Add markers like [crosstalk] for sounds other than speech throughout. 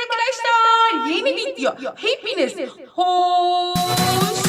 Arkadaşlar. Yeni video. Hepiniz hoş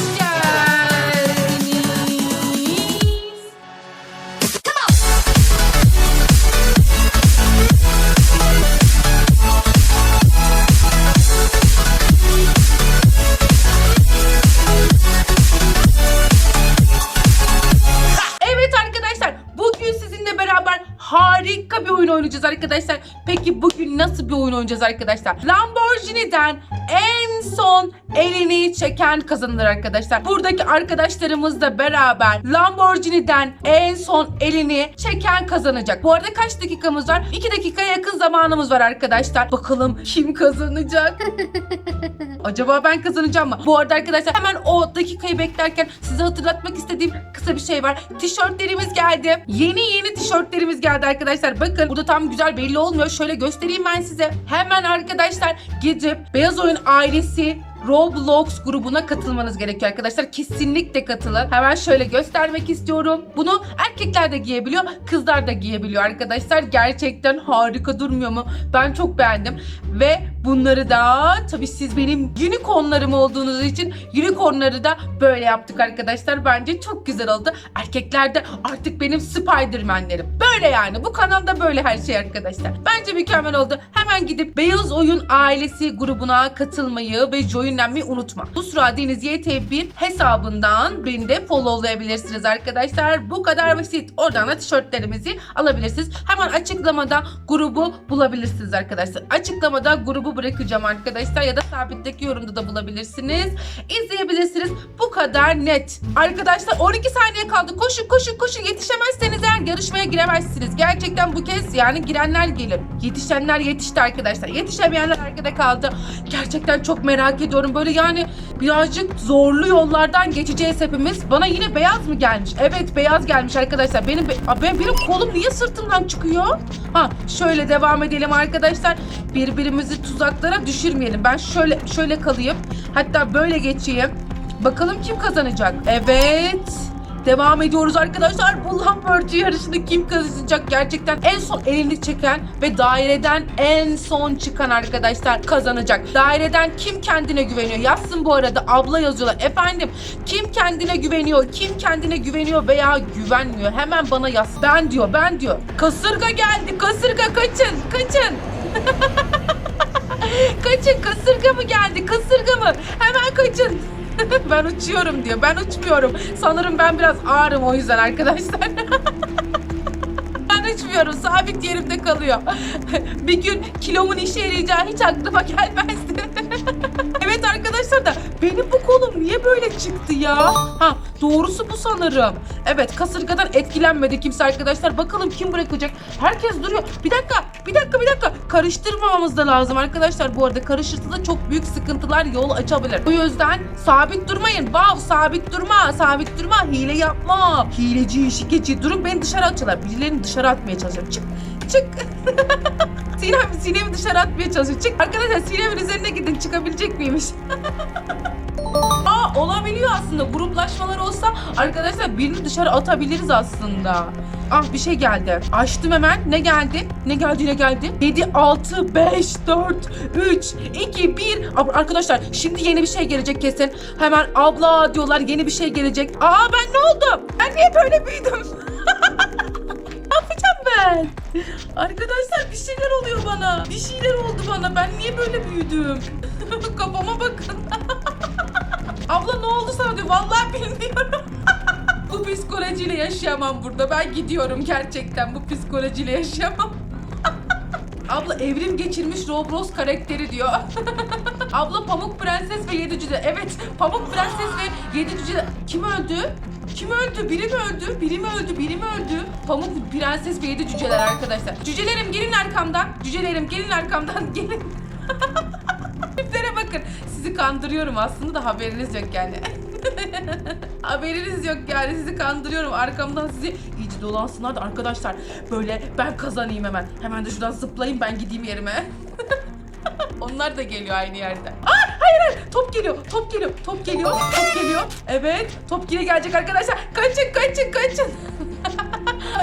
harika bir oyun oynayacağız arkadaşlar. Peki bugün nasıl bir oyun oynayacağız arkadaşlar? Lamborghini'den en son elini çeken kazanır arkadaşlar. Buradaki arkadaşlarımızla beraber Lamborghini'den en son elini çeken kazanacak. Bu arada kaç dakikamız var? 2 dakikaya yakın zamanımız var arkadaşlar. Bakalım kim kazanacak? [laughs] Acaba ben kazanacağım mı? Bu arada arkadaşlar hemen o dakikayı beklerken size hatırlatmak istediğim kısa bir şey var. Tişörtlerimiz geldi. Yeni yeni tişörtlerimiz geldi arkadaşlar. Bakın burada tam güzel belli olmuyor. Şöyle göstereyim ben size. Hemen arkadaşlar gidip Beyaz Oyun ailesi হচ্ছে Roblox grubuna katılmanız gerekiyor arkadaşlar. Kesinlikle katılın. Hemen şöyle göstermek istiyorum. Bunu erkekler de giyebiliyor, kızlar da giyebiliyor arkadaşlar. Gerçekten harika durmuyor mu? Ben çok beğendim. Ve bunları da tabii siz benim unicornlarım olduğunuz için unicornları da böyle yaptık arkadaşlar. Bence çok güzel oldu. Erkekler de artık benim Spiderman'lerim. Böyle yani. Bu kanalda böyle her şey arkadaşlar. Bence mükemmel oldu. Hemen gidip Beyaz Oyun ailesi grubuna katılmayı ve joinlenmeyi unutma. Busra Deniz YT1 hesabından beni de followlayabilirsiniz arkadaşlar. Bu kadar basit. Oradan da tişörtlerimizi alabilirsiniz. Hemen açıklamada grubu bulabilirsiniz arkadaşlar. Açıklamada grubu bırakacağım arkadaşlar ya da sabitteki yorumda da bulabilirsiniz. İzleyebilirsiniz. Bu kadar net. Arkadaşlar 12 saniye kaldı. Koşun koşun koşun yetişemezseniz eğer yarışmaya giremezsiniz. Gerçekten bu kez yani girenler gelir. Yetişenler yetişti arkadaşlar. Yetişemeyenler arkada kaldı. Gerçekten çok merak ediyorum. Böyle yani birazcık zorlu yollardan geçeceğiz hepimiz. Bana yine beyaz mı gelmiş? Evet beyaz gelmiş arkadaşlar. Benim ben benim kolum niye sırtımdan çıkıyor? Ha şöyle devam edelim arkadaşlar. Birbirimizi tuzaklara düşürmeyelim. Ben şöyle şöyle kalayım. Hatta böyle geçeyim. Bakalım kim kazanacak? Evet. Devam ediyoruz arkadaşlar. Bu Lamborghini yarışını kim kazanacak? Gerçekten en son elini çeken ve daireden en son çıkan arkadaşlar kazanacak. Daireden kim kendine güveniyor? Yazsın bu arada. Abla yazıyorlar. Efendim kim kendine güveniyor? Kim kendine güveniyor veya güvenmiyor? Hemen bana yaz. Ben diyor, ben diyor. Kasırga geldi. Kasırga kaçın, kaçın. [laughs] kaçın kasırga mı geldi? Kasırga mı? Hemen kaçın. [laughs] ben uçuyorum diyor. Ben uçmuyorum. Sanırım ben biraz ağırım o yüzden arkadaşlar. [laughs] ben uçmuyorum. Sabit yerimde kalıyor. [laughs] bir gün kilomun işe yarayacağı hiç aklıma gelmezdi. Evet arkadaşlar da benim bu kolum niye böyle çıktı ya? Ha doğrusu bu sanırım. Evet kasırgadan etkilenmedi kimse arkadaşlar. Bakalım kim bırakacak? Herkes duruyor. Bir dakika, bir dakika, bir dakika. Karıştırmamamız da lazım arkadaşlar. Bu arada karışırsa da çok büyük sıkıntılar yol açabilir. O yüzden sabit durmayın. Vav sabit durma, sabit durma. Hile yapma. Hileci, şikeci. Durun beni dışarı atıyorlar. Birilerini dışarı atmaya çalışıyorum. Çık, çık. [laughs] Sinem, Sinem'i dışarı atmaya çalışıyor. Çık. Arkadaşlar Sinem'in üzerine gidin. Çıkabilecek miymiş? [laughs] Aa olabiliyor aslında. Gruplaşmalar olsa arkadaşlar birini dışarı atabiliriz aslında. Ah bir şey geldi. Açtım hemen. Ne geldi? Ne geldi ne geldi? 7, 6, 5, 4, 3, 2, 1. Arkadaşlar şimdi yeni bir şey gelecek kesin. Hemen abla diyorlar yeni bir şey gelecek. Aa ben ne oldum? Ben niye böyle büyüdüm? [laughs] ben? Arkadaşlar bir şeyler oluyor bana. Bir şeyler oldu bana. Ben niye böyle büyüdüm? [laughs] Kafama bakın. [laughs] Abla ne oldu sana diyor. Vallahi bilmiyorum. [laughs] bu psikolojiyle yaşayamam burada. Ben gidiyorum gerçekten. Bu psikolojiyle yaşayamam. Abla evrim geçirmiş Roblox karakteri diyor. Abla Pamuk Prenses ve Yedi Cüce. Evet Pamuk Prenses ve Yedi Cüce. Kim öldü? Kim öldü? Biri mi öldü? Biri mi öldü? Biri mi öldü? Pamuk Prenses ve Yedi Cüceler arkadaşlar. Cücelerim gelin arkamdan. Cücelerim gelin arkamdan. [laughs] Gelin. Tiplere bakın. Sizi kandırıyorum aslında da haberiniz yok yani. [laughs] haberiniz yok yani sizi kandırıyorum. Arkamdan sizi iyice dolansınlar da arkadaşlar böyle ben kazanayım hemen. Hemen de şuradan zıplayayım ben gideyim yerime. [laughs] Onlar da geliyor aynı yerde. Aa, hayır hayır top geliyor top geliyor top geliyor top geliyor. Evet top yine gelecek arkadaşlar. Kaçın kaçın kaçın.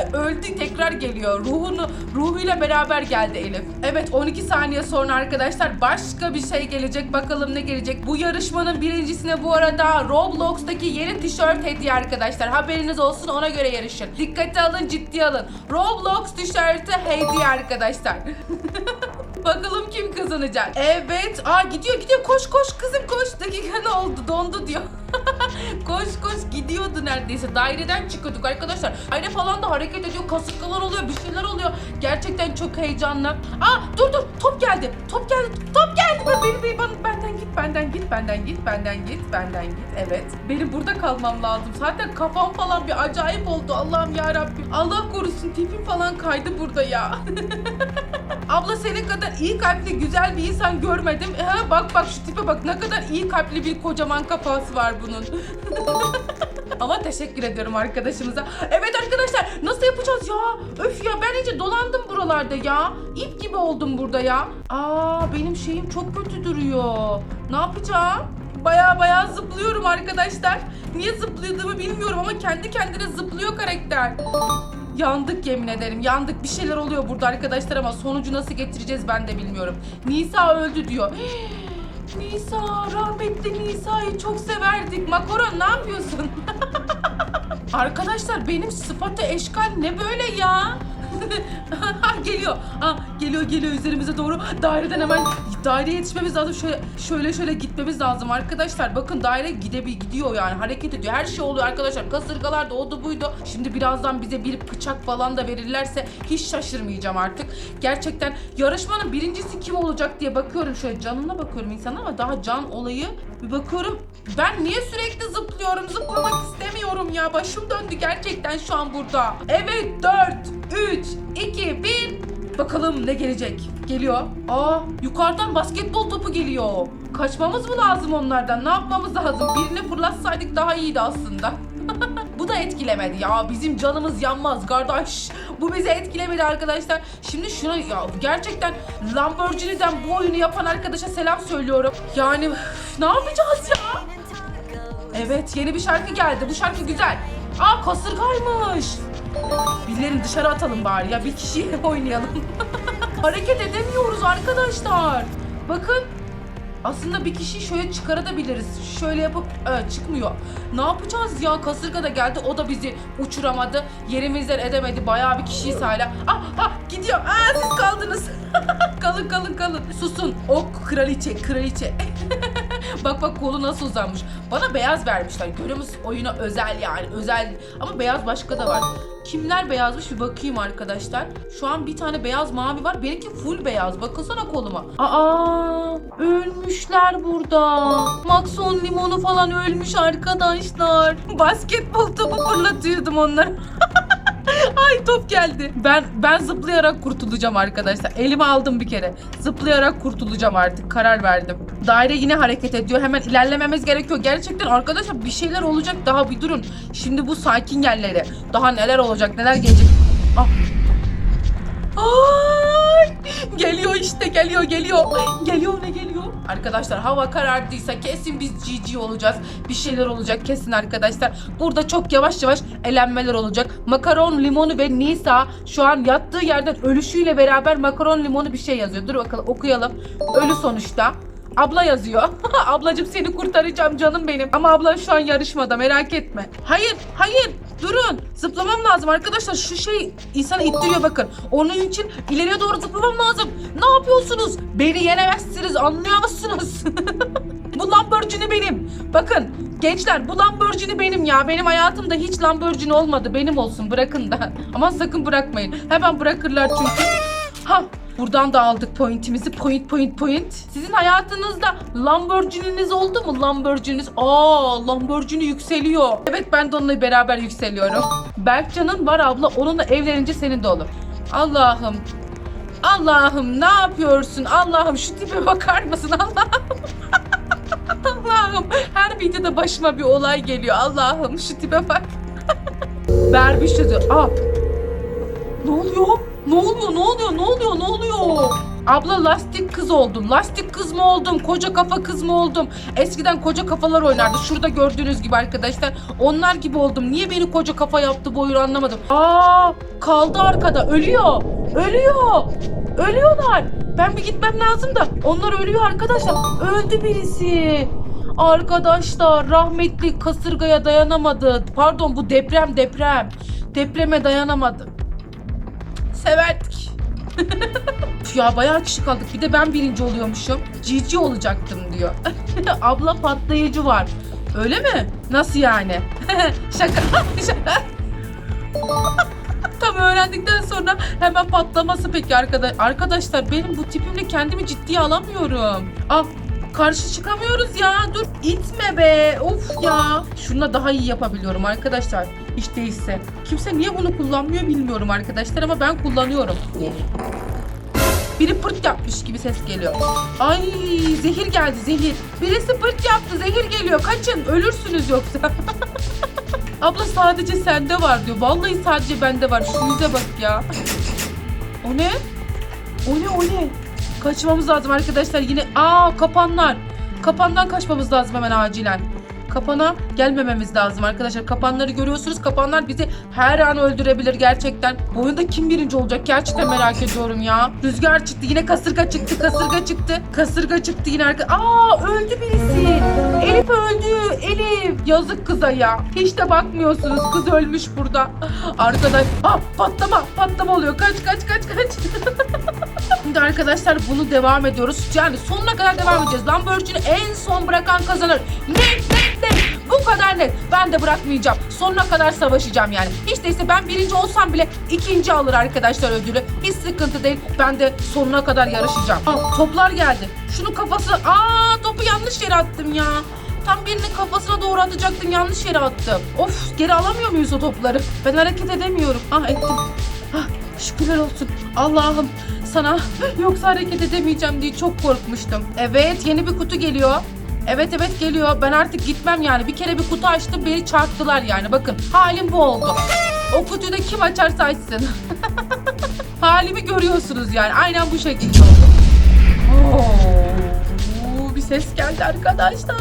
[laughs] Öldü tekrar geliyor. Ruhunu ruhuyla beraber geldi Elif. Evet 12 saniye sonra arkadaşlar başka bir şey gelecek. Bakalım ne gelecek. Bu yarışmanın birincisine bu arada Roblox'taki yeni tişört hediye arkadaşlar. Haberiniz olsun ona göre yarışın. Dikkate alın ciddiye alın. Roblox tişörtü hediye arkadaşlar. [laughs] Bakalım kim kazanacak. Evet. Aa gidiyor gidiyor. Koş koş kızım koş. Dakika ne oldu? Dondu diyor. [laughs] koş koş gidiyordu neredeyse. Daireden çıkıyorduk arkadaşlar. Daire falan da hareket ediyor. Kasıklar oluyor. Bir şeyler oluyor. Gerçekten çok heyecanlı. Aa dur dur. Top geldi. Top geldi. Top geldi. Ben, beni, beni, bana- benden git. Benden git. Benden git. Benden git. Benden git. Evet. Benim burada kalmam lazım. Zaten kafam falan bir acayip oldu. Allah'ım ya Rabbim. Allah korusun tipim falan kaydı burada ya. [laughs] Abla senin kadar iyi kalpli güzel bir insan görmedim. Ha, bak bak şu tipe bak ne kadar iyi kalpli bir kocaman kafası var bunun. [laughs] Ama teşekkür ediyorum arkadaşımıza. Evet arkadaşlar nasıl yapacağız ya? Öf ya ben iyice dolandım buralarda ya. İp gibi oldum burada ya. Aa benim şeyim çok kötü duruyor. Ne yapacağım? Baya baya zıplıyorum arkadaşlar. Niye zıpladığımı bilmiyorum ama kendi kendine zıplıyor karakter. Yandık yemin ederim. Yandık. Bir şeyler oluyor burada arkadaşlar ama sonucu nasıl getireceğiz ben de bilmiyorum. Nisa öldü diyor. [gasps] Nisa, rahmetli Nisa'yı çok severdik. Makaron ne yapıyorsun? [laughs] Arkadaşlar benim sıfatı eşkal ne böyle ya? [laughs] geliyor. Ha, geliyor geliyor üzerimize doğru. Daireden hemen daireye yetişmemiz lazım. Şöyle şöyle şöyle gitmemiz lazım arkadaşlar. Bakın daire gidebi gidiyor yani hareket ediyor. Her şey oluyor arkadaşlar. Kasırgalar da oldu buydu. Şimdi birazdan bize bir bıçak falan da verirlerse hiç şaşırmayacağım artık. Gerçekten yarışmanın birincisi kim olacak diye bakıyorum. Şöyle canına bakıyorum insan ama daha can olayı bir bakıyorum. Ben niye sürekli zıplıyorum? Zıplamak istemiyorum ya. Başım döndü gerçekten şu an burada. Evet 4, 3, 2, 1. Bakalım ne gelecek? Geliyor. Aa yukarıdan basketbol topu geliyor. Kaçmamız mı lazım onlardan? Ne yapmamız lazım? Birini fırlatsaydık daha iyiydi aslında. [laughs] Bu da etkilemedi ya. Bizim canımız yanmaz kardeş. Bu bizi etkilemedi arkadaşlar. Şimdi şuna ya gerçekten Lamborghini'den bu oyunu yapan arkadaşa selam söylüyorum. Yani ne yapacağız ya? Evet yeni bir şarkı geldi. Bu şarkı güzel. Aa kasırgaymış. Birilerini dışarı atalım bari ya bir kişi oynayalım. [laughs] Hareket edemiyoruz arkadaşlar. Bakın aslında bir kişiyi şöyle çıkarabiliriz. Şöyle yapıp evet, çıkmıyor. Ne yapacağız ya? Kasırga da geldi. O da bizi uçuramadı. Yerimizden edemedi. Bayağı bir kişiyiz hala. Ah ah gidiyor. Aa siz kaldınız. [laughs] kalın kalın kalın. Susun. O kraliçe kraliçe. [laughs] bak bak kolu nasıl uzanmış. Bana beyaz vermişler. Musun? Oyuna özel yani. Özel. Ama beyaz başka da var. Kimler beyazmış bir bakayım arkadaşlar. Şu an bir tane beyaz mavi var. Benimki full beyaz. Bakılsana koluma. Aa ölmüşler burada. Maxon limonu falan ölmüş arkadaşlar. Basketbol topu fırlatıyordum onları. [laughs] [laughs] Ay top geldi. Ben ben zıplayarak kurtulacağım arkadaşlar. Elime aldım bir kere. Zıplayarak kurtulacağım artık. Karar verdim. Daire yine hareket ediyor. Hemen ilerlememiz gerekiyor. Gerçekten arkadaşlar bir şeyler olacak. Daha bir durun. Şimdi bu sakin yerlere. Daha neler olacak, neler gelecek. Ah. Ay! Geliyor işte geliyor geliyor. Geliyor ne geliyor? Arkadaşlar hava karardıysa kesin biz GG olacağız. Bir şeyler olacak kesin arkadaşlar. Burada çok yavaş yavaş elenmeler olacak. Makaron, limonu ve Nisa şu an yattığı yerden ölüşüyle beraber makaron, limonu bir şey yazıyor. Dur bakalım okuyalım. Ölü sonuçta. Abla yazıyor. [laughs] Ablacım seni kurtaracağım canım benim. Ama abla şu an yarışmada merak etme. Hayır, hayır. Durun. Zıplamam lazım arkadaşlar. Şu şey insanı ittiriyor bakın. Onun için ileriye doğru zıplamam lazım. Ne yapıyorsunuz? Beni yenemezsiniz. Anlıyor musunuz? [laughs] bu Lamborghini benim. Bakın gençler bu Lamborghini benim ya. Benim hayatımda hiç Lamborghini olmadı. Benim olsun bırakın da. Ama sakın bırakmayın. Hemen bırakırlar çünkü. Ha Buradan da aldık pointimizi. Point point point. Sizin hayatınızda Lamborghini'niz oldu mu? Lamborghini'niz. Aa Lamborghini yükseliyor. Evet ben de onunla beraber yükseliyorum. Berkcan'ın var abla. Onunla evlenince senin de olur. Allah'ım. Allah'ım ne yapıyorsun? Allah'ım şu tipe bakar mısın? Allah'ım. [laughs] Allah'ım. Her videoda başıma bir olay geliyor. Allah'ım şu tipe bak. [laughs] Berbiş dedi. Aa. Ne oluyor? Ne oluyor? Ne oluyor? Ne oluyor? Ne oluyor? Abla lastik kız oldum. Lastik kız mı oldum? Koca kafa kız mı oldum? Eskiden koca kafalar oynardı. Şurada gördüğünüz gibi arkadaşlar. Onlar gibi oldum. Niye beni koca kafa yaptı bu oyunu anlamadım. Aa kaldı arkada. Ölüyor. Ölüyor. Ölüyorlar. Ben bir gitmem lazım da. Onlar ölüyor arkadaşlar. Öldü birisi. Arkadaşlar rahmetli kasırgaya dayanamadı. Pardon bu deprem deprem. Depreme dayanamadı. Severdik. [laughs] ya bayağı kişi kaldık. Bir de ben birinci oluyormuşum. Cici olacaktım diyor. [laughs] Abla patlayıcı var. Öyle mi? Nasıl yani? [laughs] Şaka. Şaka. Tam öğrendikten sonra hemen patlaması peki arkadaş. Arkadaşlar benim bu tipimle kendimi ciddiye alamıyorum. Ah karşı çıkamıyoruz ya. Dur itme be. Of ya. Şununla daha iyi yapabiliyorum arkadaşlar. Hiç değilse. Kimse niye bunu kullanmıyor bilmiyorum arkadaşlar ama ben kullanıyorum. Biri pırt yapmış gibi ses geliyor. Ay zehir geldi zehir. Birisi pırt yaptı zehir geliyor. Kaçın ölürsünüz yoksa. [laughs] Abla sadece sende var diyor. Vallahi sadece bende var. Şu bak ya. O ne? O ne o ne? Kaçmamız lazım arkadaşlar. Yine aa kapanlar. Kapandan kaçmamız lazım hemen acilen. Kapana gelmememiz lazım arkadaşlar. Kapanları görüyorsunuz. Kapanlar bizi her an öldürebilir gerçekten. Bu oyunda kim birinci olacak? Gerçekten merak ediyorum ya. Rüzgar çıktı. Yine kasırga çıktı. Kasırga çıktı. Kasırga çıktı yine arka. Aa öldü birisi. Elif öldü. Elif. Yazık kıza ya. Hiç de bakmıyorsunuz. Kız ölmüş burada. Arkadaş. Ah patlama. Patlama oluyor. Kaç kaç kaç kaç. [laughs] Şimdi arkadaşlar bunu devam ediyoruz. Yani sonuna kadar devam edeceğiz. Lamborghini en son bırakan kazanır. Net net net. Bu kadar net. Ben de bırakmayacağım. Sonuna kadar savaşacağım yani. Hiç değilse ben birinci olsam bile ikinci alır arkadaşlar ödülü. Hiç sıkıntı değil. Ben de sonuna kadar yarışacağım. Aa, toplar geldi. Şunun kafası... Aa topu yanlış yere attım ya. Tam birinin kafasına doğru atacaktım. Yanlış yere attım. Of geri alamıyor muyuz o topları? Ben hareket edemiyorum. Ah ettim. Ah şükürler olsun. Allah'ım sana yoksa hareket edemeyeceğim diye çok korkmuştum. Evet yeni bir kutu geliyor. Evet evet geliyor. Ben artık gitmem yani. Bir kere bir kutu açtım beni çarptılar yani. Bakın halim bu oldu. O kutuyu da kim açarsa açsın. [laughs] Halimi görüyorsunuz yani. Aynen bu şekilde oldu. Oo, bir ses geldi arkadaşlar.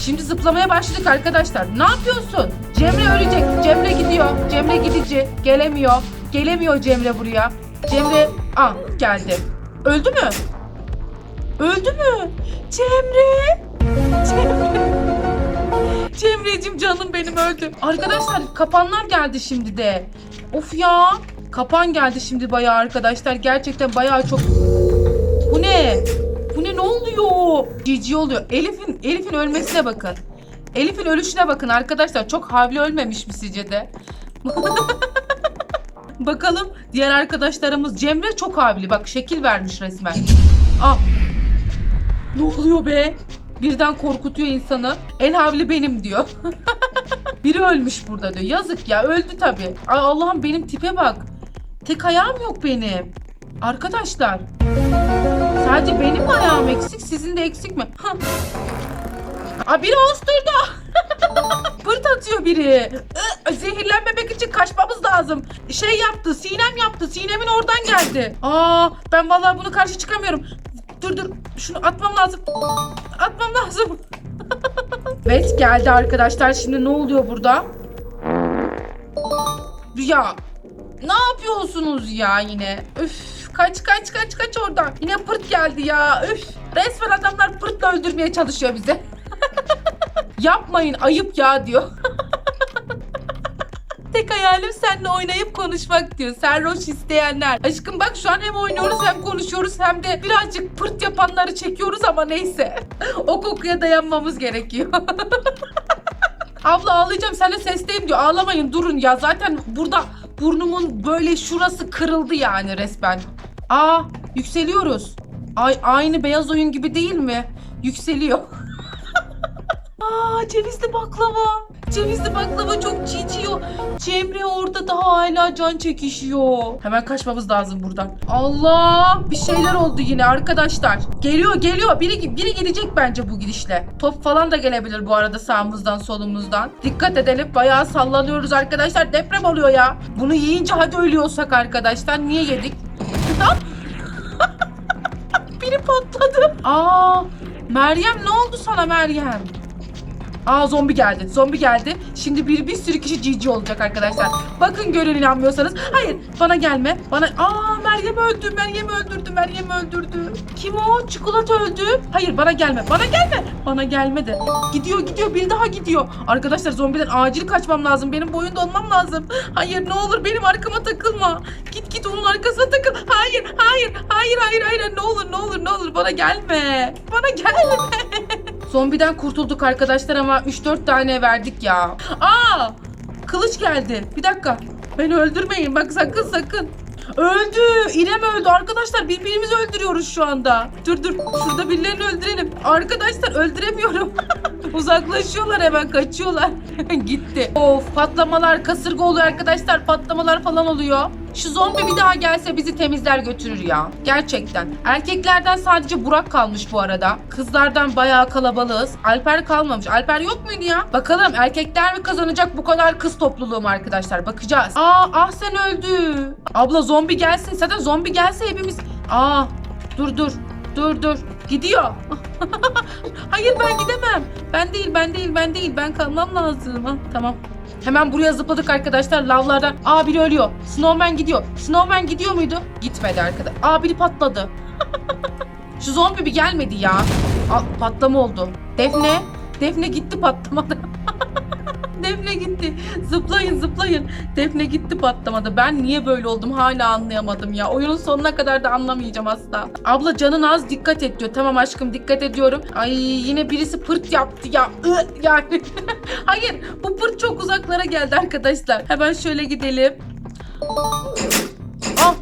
Şimdi zıplamaya başladık arkadaşlar. Ne yapıyorsun? Cemre ölecek. Cemre gidiyor. Cemre gidici. Gelemiyor. Gelemiyor Cemre buraya. Cemre ah geldi. Öldü mü? Öldü mü? Cemre. Cemre. Cemre'cim canım benim öldü. Arkadaşlar kapanlar geldi şimdi de. Of ya. Kapan geldi şimdi bayağı arkadaşlar. Gerçekten bayağı çok. Bu ne? Bu ne ne oluyor? Cici oluyor. Elif'in Elif'in ölmesine bakın. Elif'in ölüşüne bakın arkadaşlar. Çok havli ölmemiş mi sizce de? [laughs] Bakalım diğer arkadaşlarımız Cemre çok havli. Bak şekil vermiş resmen. Ah. Ne oluyor be? Birden korkutuyor insanı. En havli benim diyor. [laughs] Biri ölmüş burada diyor. Yazık ya öldü tabii. Allah'ım benim tipe bak. Tek ayağım yok benim. Arkadaşlar. Sadece benim ayağım eksik sizin de eksik mi? Hah. Aa, biri osturdu. [laughs] Pırt atıyor biri. Zehirlenmemek için kaçmamız lazım. Şey yaptı, Sinem yaptı. Sinem'in oradan geldi. Aa, ben vallahi bunu karşı çıkamıyorum. Dur dur, şunu atmam lazım. Atmam lazım. [laughs] evet geldi arkadaşlar. Şimdi ne oluyor burada? Ya ne yapıyorsunuz ya yine? Üf kaç kaç kaç kaç oradan. Yine pırt geldi ya. Üf resmen adamlar pırtla öldürmeye çalışıyor bizi. [laughs] Yapmayın ayıp ya diyor. [laughs] Tek hayalim seninle oynayıp konuşmak diyor. Serroş isteyenler. Aşkım bak şu an hem oynuyoruz hem konuşuyoruz hem de birazcık pırt yapanları çekiyoruz ama neyse. [laughs] o kokuya dayanmamız gerekiyor. [laughs] Abla ağlayacağım sen de sesteyim diyor. Ağlamayın durun ya. Zaten burada burnumun böyle şurası kırıldı yani resmen. Aa yükseliyoruz. Ay aynı beyaz oyun gibi değil mi? Yükseliyor. [laughs] Aa cevizli baklava. Cevizli baklava çok çiğniyor. Cemre orada daha hala can çekişiyor. Hemen kaçmamız lazım buradan. Allah bir şeyler oldu yine arkadaşlar. Geliyor geliyor. Biri, biri gidecek bence bu gidişle. Top falan da gelebilir bu arada sağımızdan solumuzdan. Dikkat edelim. Bayağı sallanıyoruz arkadaşlar. Deprem oluyor ya. Bunu yiyince hadi ölüyorsak arkadaşlar. Niye yedik? [laughs] Biri patladı. Aa, Meryem ne oldu sana Meryem? Aa zombi geldi. Zombi geldi. Şimdi bir bir sürü kişi cici olacak arkadaşlar. Bakın görün inanmıyorsanız. Hayır bana gelme. Bana Aa Meryem öldü. Meryem öldürdü. Meryem öldürdü. Kim o? Çikolata öldü. Hayır bana gelme. Bana gelme. Bana gelmedi. Gidiyor gidiyor. Bir daha gidiyor. Arkadaşlar zombiden acil kaçmam lazım. Benim boyunda olmam lazım. Hayır ne olur benim arkama takılma. Git git onun arkasına takıl. Hayır hayır hayır hayır hayır. Ne olur ne olur ne olur bana gelme. Bana gelme. [laughs] Zombiden kurtulduk arkadaşlar ama 3-4 tane verdik ya. Aa! Kılıç geldi. Bir dakika. Beni öldürmeyin. Bak sakın sakın. Öldü. İrem öldü. Arkadaşlar birbirimizi öldürüyoruz şu anda. Dur dur. Şurada birilerini öldürelim. Arkadaşlar öldüremiyorum. [laughs] Uzaklaşıyorlar hemen kaçıyorlar. [laughs] Gitti. Of patlamalar kasırga oluyor arkadaşlar. Patlamalar falan oluyor. Şu zombi bir daha gelse bizi temizler götürür ya. Gerçekten. Erkeklerden sadece Burak kalmış bu arada. Kızlardan bayağı kalabalığız. Alper kalmamış. Alper yok muydu ya? Bakalım erkekler mi kazanacak bu kadar kız topluluğu mu arkadaşlar? Bakacağız. Aa ah sen öldü. Abla zombi gelsin. Zaten zombi gelse hepimiz... Aa dur dur. Dur dur. Gidiyor. [laughs] Hayır ben gidemem. Ben değil ben değil ben değil. Ben kalmam lazım. Ha, tamam. Hemen buraya zıpladık arkadaşlar lavlardan. Aa biri ölüyor. Snowman gidiyor. Snowman gidiyor muydu? Gitmedi arkadaş. Aa biri patladı. [laughs] Şu zombi bir gelmedi ya. Aa, patlama oldu. Defne. Defne gitti patlamada. Defne gitti. Zıplayın zıplayın. Defne gitti patlamada. Ben niye böyle oldum hala anlayamadım ya. Oyunun sonuna kadar da anlamayacağım asla. Abla canın az dikkat et diyor. Tamam aşkım dikkat ediyorum. Ay yine birisi pırt yaptı ya. Yani. [laughs] Hayır bu pırt çok uzaklara geldi arkadaşlar. Hemen şöyle gidelim. Ah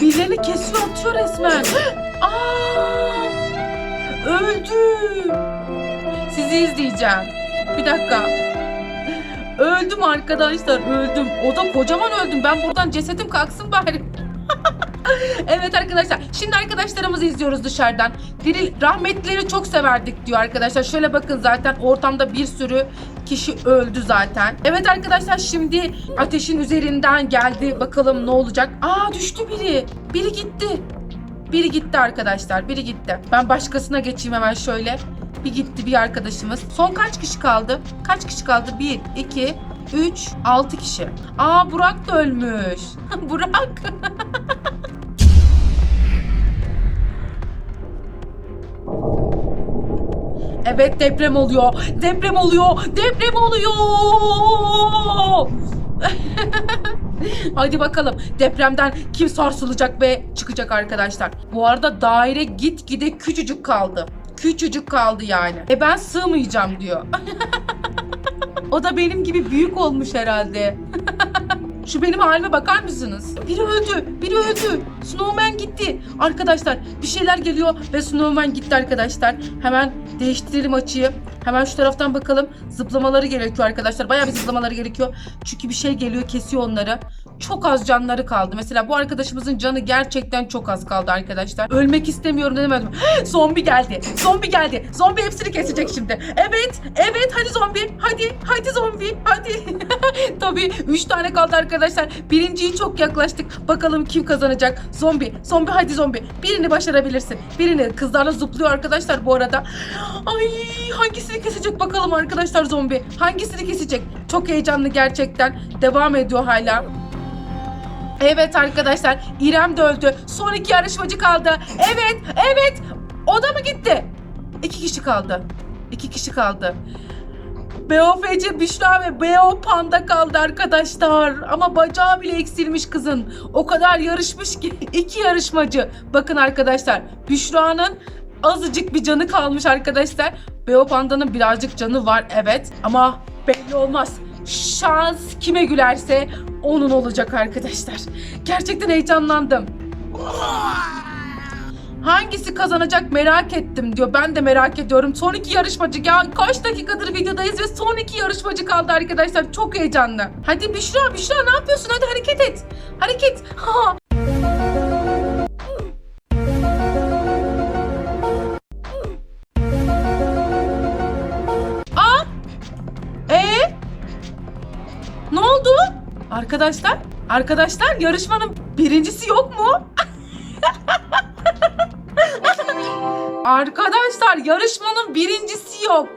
birilerini kesiyor atıyor resmen. [gasps] Aa, öldü. Sizi izleyeceğim. Bir dakika. Öldüm arkadaşlar öldüm. O da kocaman öldüm. Ben buradan cesetim kalksın bari. [laughs] evet arkadaşlar. Şimdi arkadaşlarımızı izliyoruz dışarıdan. Diril rahmetlileri çok severdik diyor arkadaşlar. Şöyle bakın zaten ortamda bir sürü kişi öldü zaten. Evet arkadaşlar şimdi ateşin üzerinden geldi. Bakalım ne olacak. Aa düştü biri. Biri gitti. Biri gitti arkadaşlar. Biri gitti. Ben başkasına geçeyim hemen şöyle. Bir gitti bir arkadaşımız. Son kaç kişi kaldı? Kaç kişi kaldı? 1, 2, 3, 6 kişi. Aa Burak da ölmüş. [laughs] Burak. [laughs] Evet deprem oluyor. Deprem oluyor. Deprem oluyor. [laughs] Hadi bakalım depremden kim sarsılacak ve çıkacak arkadaşlar. Bu arada daire gitgide küçücük kaldı. Küçücük kaldı yani. E ben sığmayacağım diyor. o da benim gibi büyük olmuş herhalde. Şu benim halime bakar mısınız? Biri öldü, biri öldü. Snowman gitti. Arkadaşlar bir şeyler geliyor ve Snowman gitti arkadaşlar. Hemen değiştirelim açıyı. Hemen şu taraftan bakalım. Zıplamaları gerekiyor arkadaşlar. Bayağı bir zıplamaları gerekiyor. Çünkü bir şey geliyor kesiyor onları. Çok az canları kaldı. Mesela bu arkadaşımızın canı gerçekten çok az kaldı arkadaşlar. Ölmek istemiyorum demedim. [gasps] zombi geldi. Zombi geldi. Zombi hepsini kesecek şimdi. Evet. Evet. Hadi zombi. Hadi. Hadi zombi. Hadi. [laughs] Tabii 3 tane kaldı arkadaşlar. Birinciyi çok yaklaştık. Bakalım kim kazanacak. Zombi. Zombi hadi zombi. Birini başarabilirsin. Birini. Kızlarla zıplıyor arkadaşlar bu arada. [gasps] Ay hangisini kesecek bakalım arkadaşlar zombi. Hangisini kesecek? Çok heyecanlı gerçekten. Devam ediyor hala. Evet arkadaşlar İrem de öldü. Son iki yarışmacı kaldı. Evet evet o da mı gitti? İki kişi kaldı. İki kişi kaldı. BOFC Büşra ve BO Panda kaldı arkadaşlar. Ama bacağı bile eksilmiş kızın. O kadar yarışmış ki. [laughs] iki yarışmacı. Bakın arkadaşlar Büşra'nın azıcık bir canı kalmış arkadaşlar. BO Panda'nın birazcık canı var evet. Ama belli olmaz. Şans kime gülerse onun olacak arkadaşlar. Gerçekten heyecanlandım. Hangisi kazanacak merak ettim diyor. Ben de merak ediyorum. Son iki yarışmacı ya kaç dakikadır videodayız ve son iki yarışmacı kaldı arkadaşlar. Çok heyecanlı. Hadi Büşra Büşra ne yapıyorsun? Hadi hareket et. Hareket. Ha. Arkadaşlar, arkadaşlar yarışmanın birincisi yok mu? [laughs] arkadaşlar yarışmanın birincisi yok.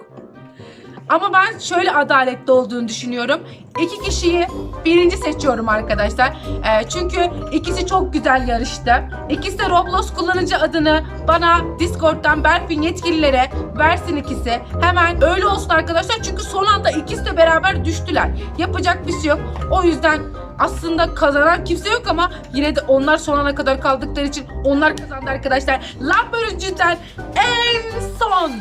Ama ben şöyle adaletli olduğunu düşünüyorum. İki kişiyi birinci seçiyorum arkadaşlar. Ee, çünkü ikisi çok güzel yarıştı. İkisi de Roblox kullanıcı adını bana Discord'dan Berfin yetkililere versin ikisi. Hemen öyle olsun arkadaşlar. Çünkü son anda ikisi de beraber düştüler. Yapacak bir şey yok. O yüzden aslında kazanan kimse yok ama yine de onlar son ana kadar kaldıkları için onlar kazandı arkadaşlar. Lamborghini'den en son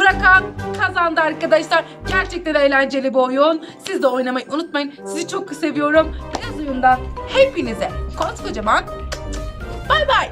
bırakan kazandı arkadaşlar. Gerçekten eğlenceli bir oyun. Siz de oynamayı unutmayın. Sizi çok seviyorum. Biraz oyundan hepinize koskocaman bay bay.